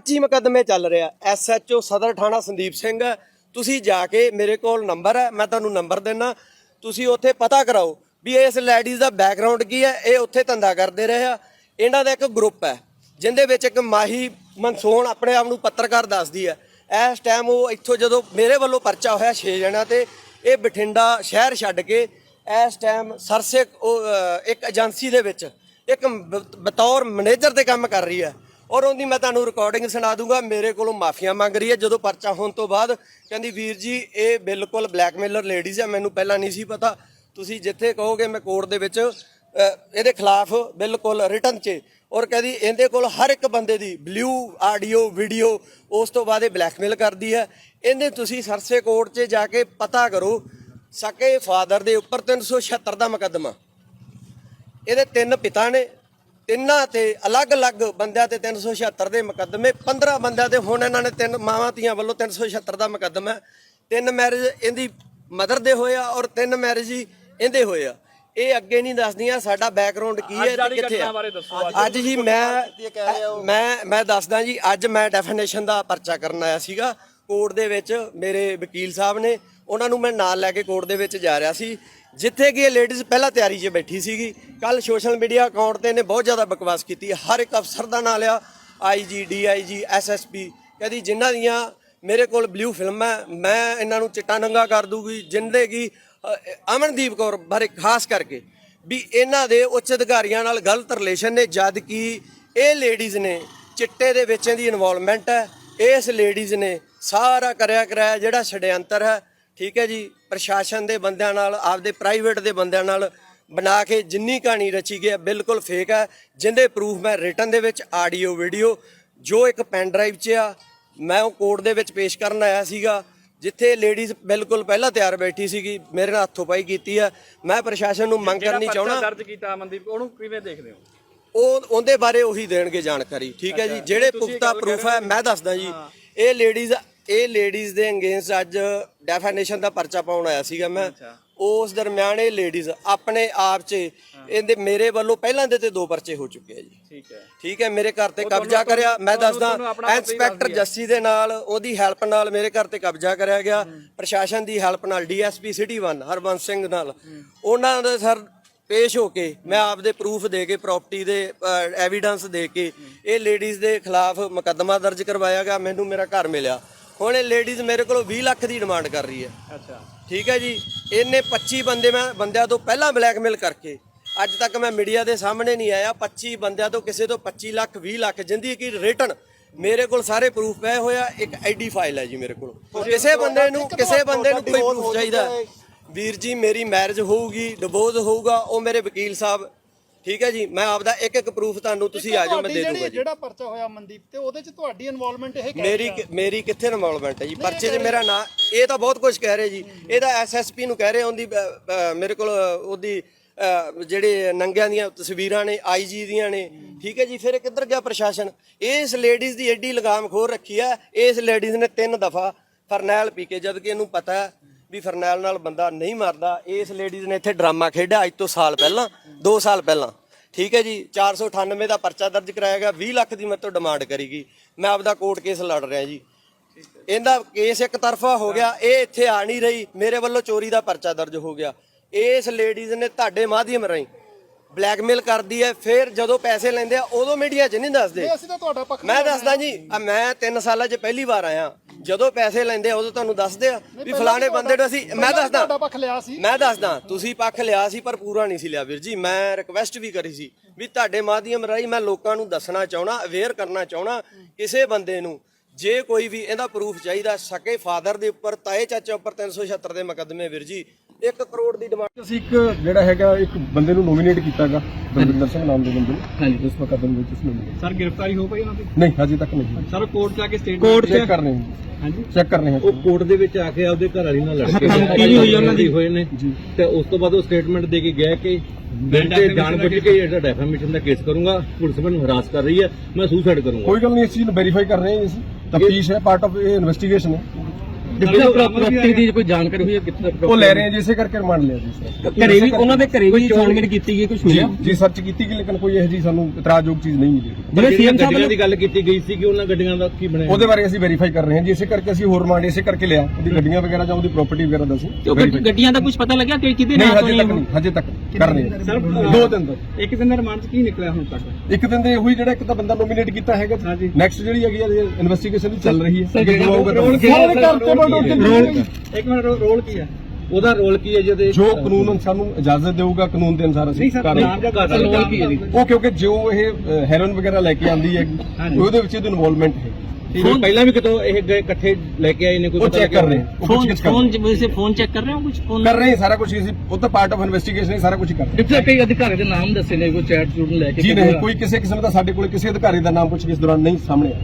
25 ਮੁਕੱਦਮੇ ਚੱਲ ਰਿਹਾ। ਐਸਐਚਓ ਸਦਰ ਥਾਣਾ ਸੰਦੀਪ ਸਿੰਘ ਤੁਸੀਂ ਜਾ ਕੇ ਮੇਰੇ ਕੋਲ ਨੰਬਰ ਹੈ ਮੈਂ ਤੁਹਾਨੂੰ ਨੰਬਰ ਦੇਣਾ ਤੁਸੀਂ ਉੱਥੇ ਪਤਾ ਕਰਾਓ ਵੀ ਇਸ ਲੈਡੀਜ਼ ਦਾ ਬੈਕਗ੍ਰਾਉਂਡ ਕੀ ਹੈ ਇਹ ਉੱਥੇ ਧੰਦਾ ਕਰਦੇ ਰਹੇ ਆ। ਇਹਨਾਂ ਦਾ ਇੱਕ ਗਰੁੱਪ ਹੈ ਜਿੰਦੇ ਵਿੱਚ ਇੱਕ ਮਾਹੀ ਮਨਸੂਨ ਆਪਣੇ ਆਪ ਨੂੰ ਪੱਤਰਕਾਰ ਦੱਸਦੀ ਹੈ। ਇਸ ਟਾਈਮ ਉਹ ਇੱਥੋਂ ਜਦੋਂ ਮੇਰੇ ਵੱਲੋਂ ਪਰਚਾ ਹੋਇਆ 6 ਜਣਿਆਂ ਤੇ ਇਹ ਬਠਿੰਡਾ ਸ਼ਹਿਰ ਛੱਡ ਕੇ ਇਸ ਟਾਈਮ ਸਰਸੇ ਉਹ, ਇੱਕ ਏਜੰਸੀ ਦੇ ਵਿੱਚ ਇੱਕ ਬ- ਬਤੌਰ ਮੈਨੇਜਰ ਦੇ ਕੰਮ ਕਰ ਰਹੀ ਹੈ। ਔਰ ਉਹਦੀ ਮੈਂ ਤੁਹਾਨੂੰ ਰਿਕਾਰਡਿੰਗ ਸੁਣਾ ਦੂੰਗਾ, ਮੇਰੇ ਕੋਲੋਂ ਮਾਫੀਆਂ ਮੰਗ ਰਹੀ ਹੈ। ਜਦੋਂ ਪਰਚਾ ਹੋਣ ਤੋਂ ਬਾਅਦ ਕਹਿੰਦੀ, ਵੀਰ ਜੀ, ਇਹ ਬਿਲਕੁਲ ਬਲੈਕਮੇਲਰ ਲੇਡੀਜ਼ ਹੈ ਮੈਨੂੰ ਪਹਿਲਾਂ ਨਹੀਂ ਸੀ ਪਤਾ। ਤੁਸੀਂ ਜਿੱਥੇ ਕਹੋਗੇ ਮੈਂ ਕੋਰਟ ਦੇ ਵਿੱਚ ਇਹਦੇ ਖਿਲਾਫ ਬਿਲਕੁਲ ਰਿਟਰਨ 'ਚ। ਔਰ ਕਹਿੰਦੀ, ਇਹਦੇ ਕੋਲ ਹਰ ਇੱਕ ਬੰਦੇ ਦੀ ਬਲੂ ਆਡੀਓ ਵੀਡੀਓ ਉਸ ਤੋਂ ਬਾਅਦ ਇਹ ਬਲੈਕਮੇਲ ਕਰਦੀ ਹੈ। ਇਹਦੇ ਤੁਸੀਂ ਸਰਸੇ ਕੋਰਟ 'ਚ ਜਾ ਕੇ ਪਤਾ ਕਰੋ, ਸਕੇ ਫਾਦਰ ਦੇ ਉੱਪਰ 376 ਦਾ ਮੁਕੱਦਮਾ। ਇਹਦੇ ਤਿੰਨ ਪਿਤਾ ਨੇ ਤਿੰਨਾਂ ਤੇ ਅਲੱਗ-ਅਲੱਗ ਬੰਦਿਆਂ ਤੇ 376 ਦੇ ਮੁਕੱਦਮੇ 15 ਬੰਦਿਆਂ ਤੇ ਹੁਣ ਇਹਨਾਂ ਨੇ ਤਿੰਨ ਮਾਵਾਂ ਧੀਆਂ ਵੱਲੋਂ 376 ਦਾ ਮੁਕੱਦਮਾ ਹੈ। ਤਿੰਨ ਮੈਰਿਜ ਇਹਦੀ ਮਦਰ ਦੇ ਹੋਏ ਆ ਔਰ ਤਿੰਨ ਮੈਰਿਜ ਹੀ ਇਹਦੇ ਹੋਏ ਆ। ਇਹ ਅੱਗੇ ਨਹੀਂ ਦੱਸਦੀਆਂ ਸਾਡਾ ਬੈਕਗ੍ਰਾਉਂਡ ਕੀ ਹੈ ਤੇ ਕਿੱਥੇ ਆ? ਅੱਜ ਜੀ ਮੈਂ ਮੈਂ ਮੈਂ ਦੱਸਦਾ ਜੀ ਅੱਜ ਮੈਂ ਡੈਫੀਨੇਸ਼ਨ ਦਾ ਪਰਚਾ ਕਰਨ ਆਇਆ ਸੀਗਾ। ਕੋਰਟ ਦੇ ਵਿੱਚ ਮੇਰੇ ਵਕੀਲ ਸਾਹਿਬ ਨੇ ਉਹਨਾਂ ਨੂੰ ਮੈਂ ਨਾਲ ਲੈ ਕੇ ਕੋਰਟ ਦੇ ਵਿੱਚ ਜਾ ਰਿਹਾ ਸੀ ਜਿੱਥੇ ਕਿ ਇਹ ਲੇਡੀਜ਼ ਪਹਿਲਾਂ ਤਿਆਰੀ 'ਚ ਬੈਠੀ ਸੀਗੀ। ਕੱਲ ਸੋਸ਼ਲ ਮੀਡੀਆ ਅਕਾਊਂਟ ਤੇ ਇਹਨੇ ਬਹੁਤ ਜ਼ਿਆਦਾ ਬਕਵਾਸ ਕੀਤੀ। ਹਰ ਇੱਕ ਅਫਸਰ ਦਾ ਨਾਂ ਲਿਆ ਆਈਜੀ ਡੀਆਈਜੀ ਐਸਐਸਪੀ ਕਹਿੰਦੀ ਜਿਨ੍ਹਾਂ ਦੀਆਂ ਮੇਰੇ ਕੋਲ ਬਲੂ ਫਿਲਮ ਹੈ ਮੈਂ ਇਹਨਾਂ ਨੂੰ ਚਿੱਟਾ ਨੰਗਾ ਕਰ ਦੂਗੀ ਜਿੰਦੇ ਕੀ ਅ, ਅਮਨਦੀਪ ਕੌਰ ਬਾਰੇ ਖਾਸ ਕਰਕੇ ਵੀ ਇਹਨਾਂ ਦੇ ਉੱਚ ਅਧਿਕਾਰੀਆਂ ਨਾਲ ਗਲਤ ਰਿਲੇਸ਼ਨ ਨੇ ਜਦ ਕਿ ਇਹ ਲੇਡੀਜ਼ ਨੇ ਚਿੱਟੇ ਦੇ ਵਿੱਚ ਇਹਦੀ ਇਨਵੋਲਵਮੈਂਟ ਹੈ। ਇਸ ਲੇਡੀਜ਼ ਨੇ ਸਾਰਾ ਕਰਿਆ ਕਰਾਇਆ ਜਿਹੜਾ ਛੜਯੰਤਰ ਹੈ ਠੀਕ ਹੈ ਜੀ ਪ੍ਰਸ਼ਾਸਨ ਦੇ ਬੰਦਿਆਂ ਨਾਲ ਆਪਦੇ ਪ੍ਰਾਈਵੇਟ ਦੇ ਬੰਦਿਆਂ ਨਾਲ ਬਣਾ ਕੇ ਜਿੰਨੀ ਕਹਾਣੀ ਰਚੀ ਗਈ ਹੈ ਬਿਲਕੁਲ ਫੇਕ ਹੈ। ਜਿੰਦੇ ਪ੍ਰੂਫ ਮੈਂ ਰਿਟਨ ਦੇ ਵਿੱਚ ਆਡੀਓ ਵੀਡੀਓ ਜੋ ਇੱਕ ਪੈਨ ਡਰਾਈਵ 'ਚ ਆ ਮੈਂ ਉਹ ਕੋਰਟ ਦੇ ਵਿੱਚ ਪੇਸ਼ ਕਰਨ ਆਇਆ ਸੀਗਾ ਜਿੱਥੇ ਲੇਡੀਜ਼ ਬਿਲਕੁਲ ਪਹਿਲਾਂ ਤਿਆਰ ਬੈਠੀ ਸੀਗੀ ਮੇਰੇ ਨਾਲ ਹੱਥੋਂ ਪਾਈ ਕੀਤੀ ਆ ਮੈਂ ਪ੍ਰਸ਼ਾਸਨ ਨੂੰ ਮੰਗ ਕਰਨੀ ਚਾਹਣਾ ਦਰਜ ਕੀਤਾ ਅਮਨਦੀਪ ਉਹਨੂੰ ਕਿਵੇਂ ਦੇਖਦੇ ਹੋ? ਉਹ ਉਹਦੇ ਬਾਰੇ ਉਹੀ ਦੇਣਗੇ ਜਾਣਕਾਰੀ ਠੀਕ ਹੈ ਜੀ ਜਿਹੜੇ ਪੁਖਤਾ ਪ੍ਰੂਫ ਹੈ ਮੈਂ ਦੱਸਦਾ ਜੀ ਇਹ ਲੇਡੀਜ਼ ਇਹ ਲੇਡੀਜ਼ ਦੇ ਅਗੇਂਸਟ ਅੱਜ ਡੈਫੀਨੇਸ਼ਨ ਦਾ ਪਰਚਾ ਪਾਉਣ ਆਇਆ ਸੀਗਾ ਮੈਂ। ਉਸ ਦਰਮਿਆਨ ਇਹ ਲੇਡੀਜ਼ ਆਪਣੇ ਆਪ 'ਚ ਇਹਦੇ ਮੇਰੇ ਵੱਲੋਂ ਪਹਿਲਾਂ ਦੇ ਤੇ ਦੋ ਪਰਚੇ ਹੋ ਚੁੱਕੇ ਆ ਜੀ। ਠੀਕ ਹੈ। ਠੀਕ ਹੈ ਮੇਰੇ ਘਰ ਤੇ ਕਬਜ਼ਾ ਕਰਿਆ। ਮੈਂ ਦੱਸਦਾ ਇੰਸਪੈਕਟਰ। ਜੱਸੀ ਦੇ ਨਾਲ ਉਹਦੀ ਹੈਲਪ ਨਾਲ ਮੇਰੇ ਘਰ ਤੇ ਕਬਜ਼ਾ ਕਰਿਆ ਗਿਆ। ਪ੍ਰਸ਼ਾਸਨ ਦੀ ਹੈਲਪ ਨਾਲ ਡੀਐਸਪੀ ਸਿਟੀ 1 ਹਰਬੰਸ ਸਿੰਘ ਨਾਲ। ਉਹਨਾਂ ਦੇ ਸਰ ਪੇਸ਼ ਹੋ ਕੇ ਮੈਂ ਆਪਦੇ ਪ੍ਰੂਫ ਦੇ ਕੇ ਪ੍ਰਾਪਰਟੀ ਦੇ ਐਵੀਡੈਂਸ ਦੇ ਕੇ ਇਹ ਲੇਡੀਜ਼ ਦੇ ਖਿਲਾਫ ਮੁਕੱਦਮਾ ਦਰਜ ਕਰਵਾਇਆ ਗਿਆ। ਮੈਨੂੰ ਮੇਰਾ ਘਰ ਮਿਲਿਆ। ਹੁਣ ਇਹ ਲੇਡੀਜ਼ ਮੇਰੇ ਕੋਲੋਂ 20 ਲੱਖ ਦੀ ਡਿਮਾਂਡ ਕਰ ਰਹੀ ਹੈ। ਅੱਛਾ। ਠੀਕ ਹੈ ਜੀ? ਇਹਨੇ 25 ਬੰਦੇ ਮੈਂ ਬੰਦਿਆਂ ਤੋਂ ਪਹਿਲਾਂ ਬਲੈਕਮੇਲ ਕਰਕੇ ਅੱਜ ਤੱਕ ਮੈਂ ਮੀਡੀਆ ਦੇ ਸਾਹਮਣੇ ਨਹੀਂ ਆਇਆ 25 ਬੰਦਿਆਂ ਤੋਂ ਕਿਸੇ ਤੋਂ 25 ਲੱਖ 20 ਲੱਖ ਜਿੰਦੀ ਕੀ ਰਿਟਰਨ ਮੇਰੇ ਕੋਲ ਸਾਰੇ ਪ੍ਰੂਫ ਪਏ ਹੋਇਆ ਇੱਕ ਆਈਡੀ ਫਾਈਲ ਹੈ ਜੀ ਮੇਰੇ ਕੋਲ। ਕਿਸੇ ਬੰਦੇ ਨੂੰ ਕਿਸੇ ਬੰਦੇ ਨੂੰ ਕੋਈ ਪ੍ਰੂਫ ਚਾਹੀਦਾ। ਵੀਰ ਜੀ ਮੇਰੀ ਮੈਰਿਜ ਹੋਊਗੀ ਡਿਵੋਰਸ ਹੋਊਗਾ ਉਹ ਮੇਰੇ ਵਕੀਲ ਸਾਹਿਬ ਠੀਕ ਹੈ ਜੀ ਮੈਂ ਆਪਦਾ ਇੱਕ ਇੱਕ ਪ੍ਰੂਫ ਤੁਹਾਨੂੰ ਤੁਸੀਂ ਆ ਜਾਓ ਮੈਂ ਦੇ ਦੂੰਗਾ ਜੀ। ਜਿਹੜਾ ਪਰਚਾ ਹੋਇਆ ਮਨਦੀਪ ਤੇ ਉਹਦੇ ਚ ਤੁਹਾਡੀ ਇਨਵੋਲਵਮੈਂਟ ਇਹ ਕਹਿ ਮੇਰੀ ਮੇਰੀ ਕਿੱਥੇ ਇਨਵੋਲਵਮੈਂਟ ਹੈ ਜੀ? ਪਰਚੇ 'ਚ ਮੇਰਾ ਨਾਂ ਇਹ ਤਾਂ ਬਹੁਤ ਕੁਝ ਕਹਿ ਰਹੇ ਜੀ। ਇਹਦਾ ਐਸਐਸਪੀ ਨੂੰ ਕਹਿ ਰਹੇ ਉਹਦੀ ਮੇਰੇ ਕੋਲ ਉਹਦੀ ਜਿਹੜੇ ਨੰਗਿਆਂ ਦੀਆਂ ਤਸਵੀਰਾਂ ਨੇ ਆਈਜੀ ਦੀਆਂ ਨੇ ਠੀਕ ਹੈ ਜੀ? ਫਿਰ ਇਹ ਕਿੱਧਰ ਗਿਆ ਪ੍ਰਸ਼ਾਸਨ? ਇਸ ਲੇਡੀਜ਼ ਦੀ ਐਡੀ ਲਗਾਮ ਖੋਰ ਰੱਖੀ ਹੈ ਇਸ ਲੇਡੀਜ਼ ਨੇ ਤਿੰਨ ਦਫਾ ਫਰਨੈਲ ਪੀ ਕੇ ਜਦ ਕਿ ਇਹਨੂੰ ਪਤਾ ਵੀ ਫਰਨੈਲ ਨਾਲ ਬੰਦਾ ਨਹੀਂ ਮਰਦਾ। ਇਸ ਲੇਡੀਜ਼ ਨੇ ਇੱਥੇ ਡਰਾਮਾ ਖੇਡਿਆ ਅੱਜ ਤੋਂ ਸਾਲ ਪਹਿਲਾਂ 2 ਸਾਲ ਪਹਿਲਾਂ। ਠੀਕ ਹੈ ਜੀ 498 ਦਾ ਪਰਚਾ ਦਰਜ ਕਰਾਇਆ ਗਿਆ 20 ਲੱਖ ਦੀ ਮੇਰੇ ਤੋਂ ਡਿਮਾਂਡ ਕਰੀ ਗਈ ਮੈਂ ਆਪਦਾ ਕੋਰਟ ਕੇਸ ਲੜ ਰਿਹਾ ਜੀ। ਇਹਦਾ ਕੇਸ ਇੱਕ ਤਰਫਾ ਹੋ ਗਿਆ ਇਹ ਇੱਥੇ ਆ ਨਹੀਂ ਰਹੀ ਮੇਰੇ ਵੱਲੋਂ ਚੋਰੀ ਦਾ ਪਰਚਾ ਦਰਜ ਹੋ ਗਿਆ। ਇਸ ਲੇਡੀਜ਼ ਨੇ ਤੁਹਾਡੇ ਮਾਧਿਅਮ ਰਾਹੀਂ ਬਲੈਕਮੇਲ ਕਰਦੀ ਹੈ ਫਿਰ ਜਦੋਂ ਪੈਸੇ ਲੈਂਦੇ ਆ ਉਦੋਂ ਮੀਡੀਆ 'ਚ ਨਹੀਂ ਦੱਸਦੇ। ਇਹ ਅਸੀਂ ਤਾਂ ਤੁਹਾਡਾ ਪੱਖ ਮੈਂ ਦੱਸਦਾ ਜੀ ਮੈਂ 3 ਸਾਲਾਂ 'ਚ ਪਹਿਲੀ ਵਾਰ ਆਇਆ। ਜਦੋਂ ਪੈਸੇ ਲੈਂਦੇ ਆ ਉਦੋਂ ਤੁਹਾਨੂੰ ਦੱਸਦੇ ਆ ਵੀ ਫਲਾਣੇ ਬੰਦੇ ਨੂੰ ਅਸੀਂ ਮੈਂ ਦੱਸਦਾ। ਤੁਹਾਡਾ ਪੱਖ ਲਿਆ ਸੀ। ਮੈਂ ਦੱਸਦਾ ਤੁਸੀਂ ਪੱਖ ਲਿਆ ਸੀ ਪਰ ਪੂਰਾ ਨਹੀਂ ਸੀ ਲਿਆ ਵੀਰ ਜੀ। ਮੈਂ ਰਿਕਵੈਸਟ ਵੀ ਕਰੀ ਸੀ ਵੀ ਤੁਹਾਡੇ ਮਾਧਿਅਮ ਰਾਹੀਂ ਮੈਂ ਲੋਕਾਂ ਨੂੰ ਦੱਸਣਾ ਚਾਹਣਾ ਅਵੇਅਰ ਕਰਨਾ ਚਾਹਣਾ ਕਿਸੇ ਬੰਦੇ ਨੂੰ। ਜੇ ਕੋਈ ਵੀ ਇਹਦਾ ਪ੍ਰੂਫ ਚਾਹੀਦਾ ਸਕੇ ਫਾਦਰ ਦੇ ਉੱਪਰ ਤਾਏ ਚਾਚਾ ਉੱਪਰ 376 ਦੇ ਮੁਕੱਦਮੇ ਵੀਰ ਜੀ। 1 ਕਰੋੜ ਦੀ ਡਿਮਾਂਡ ਅਸੀਂ ਇੱਕ ਜਿਹੜਾ ਹੈਗਾ ਇੱਕ ਬੰਦੇ ਨੂੰ ਨੋਮੀਨੇਟ ਕੀਤਾਗਾ ਬਲਵਿੰਦਰ ਸਿੰਘ ਨਾਮ ਦੇ ਬੰਦੇ ਨੂੰ। ਹਾਂਜੀ। ਉਸ ਮੁਕੱਦਮੇ ਵਿੱਚ ਉਸ ਨੋਮੀਨੇਟ ਸਰ ਗ੍ਰਿਫਤਾਰੀ ਹੋ ਪਈ ਉਹਨਾਂ ਦੀ? ਨਹੀਂ ਹਜੇ ਤੱਕ ਨਹੀਂ। ਸਰ ਕੋਰਟ ਜਾ ਕੇ ਸਟੇਟਮੈਂਟ ਕੋਰਟ ਚੈੱਕ ਕਰ ਰਹੇ ਹਾਂ। ਹਾਂਜੀ। ਚੈੱਕ ਕਰ ਰਹੇ ਹਾਂ। ਉਹ ਕੋਰਟ ਦੇ ਵਿੱਚ ਆ ਕੇ ਆਪਦੇ ਘਰ ਵਾਲੀ ਨਾਲ ਲੜ ਕੇ ਧਮਕੀ ਹੋਈ ਉਹਨਾਂ ਦੀ? ਹੋਏ ਨੇ। ਤੇ ਉਸ ਤੋਂ ਬਾਅਦ ਉਹ ਸਟੇਟਮੈਂਟ ਦੇ ਕੇ ਗਿਆ ਕਿ ਮੈਂ ਤੇ ਜਾਣਬੁੱਝ ਕੇ ਜਿਹੜਾ ਡੈਫਾਮੇਸ਼ਨ ਦਾ ਕੇਸ ਕਰੂੰਗਾ ਪੁਲਿਸ ਮੈਨੂੰ ਹਰਾਸ ਕਰ ਰਹੀ ਹੈ ਮੈਂ ਸੁਸਾਈਡ ਕਰੂੰਗਾ। ਕੋਈ ਗੱਲ ਨਹੀਂ ਇਸ ਚੀਜ਼ ਨੂੰ ਵੈਰੀਫਾਈ ਕਰ ਰਹੇ ਹਾਂ ਅਸੀਂ। ਤਫਤੀਸ਼ ਹੈ ਪਾਰਟ ਆਫ ਇਹ ਇਨਵੈਸਟੀਗੇਸ਼ਨ ਹੈ। ਪ੍ਰੋਪਰਟੀ ਦੀ ਕੋਈ ਜਾਣਕਾਰੀ ਹੋਈ ਹੈ ਕਿੱਥੇ ਤੱਕ ਉਹ ਲੈ ਰਹੇ ਆ ਜੀ ਇਸੇ ਕਰਕੇ ਰਿਮਾਂਡ ਲਿਆ ਜੀ। ਸਰ ਘਰੇ ਵੀ ਉਹਨਾਂ ਦੇ ਘਰੇ ਵੀ ਛਾਣਬੀਣ ਕੀਤੀ ਗਈ ਕੁਝ ਜੀ ਜੀ ਸਰਚ ਕੀਤੀ ਗਈ ਲੇਕਿਨ ਕੋਈ ਇਹੋ ਜੀ ਸਾਨੂੰ ਇਤਰਾਜ਼ਯੋਗ ਚੀਜ਼ ਨਹੀਂ ਮਿਲੀ। ਜਿਵੇਂ ਸੀਐਮ ਸਾਹਿਬ ਗੱਡੀਆਂ ਦੀ ਗੱਲ ਕੀਤੀ ਗਈ ਸੀ ਕਿ ਉਹਨਾਂ ਗੱਡੀਆਂ ਦਾ ਕੀ ਬਣਿਆ? ਉਹਦੇ ਬਾਰੇ ਅਸੀਂ ਵੈਰੀਫਾਈ ਕਰ ਰਹੇ ਹਾਂ ਜੀ ਇਸੇ ਕਰਕੇ ਅਸੀਂ ਹੋਰ ਰਿਮਾਂਡ ਇਸੇ ਕਰਕੇ ਲਿਆ। ਉਹਦੀ ਗੱਡੀਆਂ ਵਗੈਰਾ ਜਾਂ ਉਹਦੀ ਪ੍ਰਾਪਰਟੀ ਵਗੈਰਾ ਦਾ ਅਸੀਂ verify- ਗੱਡੀਆਂ ਦਾ ਕੁਝ ਪਤਾ ਲੱਗਿਆ ਕਿ ਕਿਹਦੇ ਨਹੀਂ ਹਜੇ ਤੱਕ ਨਹੀਂ ਹਜੇ ਤੱਕ ਕਰ ਰਹੇ ਹਾਂ। ਸਰ, ਦੋ ਦਿਨ ਦਾ ਇੱਕ ਦਿਨ ਦਾ ਰਿਮਾਂਡ ਕੀ ਨਿਕਲਿਆ ਹੁਣ ਤੱਕ? ਇੱਕ ਦਿਨ ਦੇ ਉਹੀ ਜਿਹੜਾ ਇੱਕ ਤਾਂ ਬੰਦਾ ਨੋਮੀਨੇਟ ਕੀਤਾ ਹੈਗਾ। ਹਾਂਜੀ। ਨੈਕਸਟ ਜਿਹੜੀ ਹੈਗੀ ਹੈ ਇਨਵੈਸਟੀਗੇਸ਼ਨ ਚੱਲ ਰਹੀ ਹੈ। ਸਰ, ਅੱਗੇ ਜਿਹੜਾ ਆਊਗਾ ਤਾਂ ਰੋਲ ਸਾਰੇ ਕਰਤੇ ਬੰਦ ਰੋਲ ਇੱਕ ਮਿੰਟ ਰੋਲ ਕੀ ਹੈ ਉਹਦਾ ਰੋਲ ਕੀ ਹੈ ਜਿਹਦੇ ਜੋ ਕਾਨੂੰਨ ਸਾਨੂੰ ਇਜਾਜ਼ਤ ਦੇਊਗਾ ਕਾਨੂੰਨ ਦੇ ਅਨੁਸਾਰ ਅਸੀਂ ਕਾਰਵਾਈ ਰੋਲ ਕੀ ਹੈ ਜੀ ਉਹ ਕਿਉਂਕਿ ਜੋ ਇਹ ਹੈਰੋਨ ਵਗੈਰਾ ਲੈ ਕੇ ਆਂਦੀ ਹੈ ਉਹਦੇ ਵਿੱਚ ਇਹਦੀ ਇਨਵੋਲਵਮੈਂਟ ਹੈ ਫੋਨ ਪਹਿਲਾਂ ਵੀ ਕਿਤੋਂ ਇਹ ਗਏ ਇਕੱਠੇ ਲੈ ਕੇ ਆਏ ਨੇ ਕੋਈ ਉਹ ਪਤਾ ਚੈੱਕ ਲੱਗਿਆ ਕਰ ਰਹੇ हैं वो पूछगिछ कर रहे हैं। वैसे फोन चेक कर रहे हो कुछ फोन ਕਰ ਰਹੇ हैं ਸਾਰਾ ਕੁਝ ਅਸੀਂ ਉਹ ਤਾਂ ਪਾਰਟ ਆਫ ਇਨਵੈਸਟੀਗੇਸ਼ਨ ਹੈ ਸਾਰਾ ਕੁਝ ਕਰ ਰਹੇ ਜਿੱਥੇ ਕਈ ਅਧਿਕਾਰੀ ਦੇ ਨਾਮ ਦੱਸੇ ਨੇ ਕੋਈ ਚੈਟ ਚੂਟ ਲੈ ਹਾਂ। ਜੀ ਨਹੀਂ ਕੋਈ ਕਿਸੇ ਕਿਸਮ ਦਾ ਸਾਡੇ ਕੋਲ ਕਿਸੇ ਅਧਿਕਾਰੀ ਦਾ ਨਾਮ ਪੁੱਛ ਕੇ ਇਸ ਦੌਰਾਨ ਨਹੀਂ ਸਾਹਮਣੇ ਆਇਆ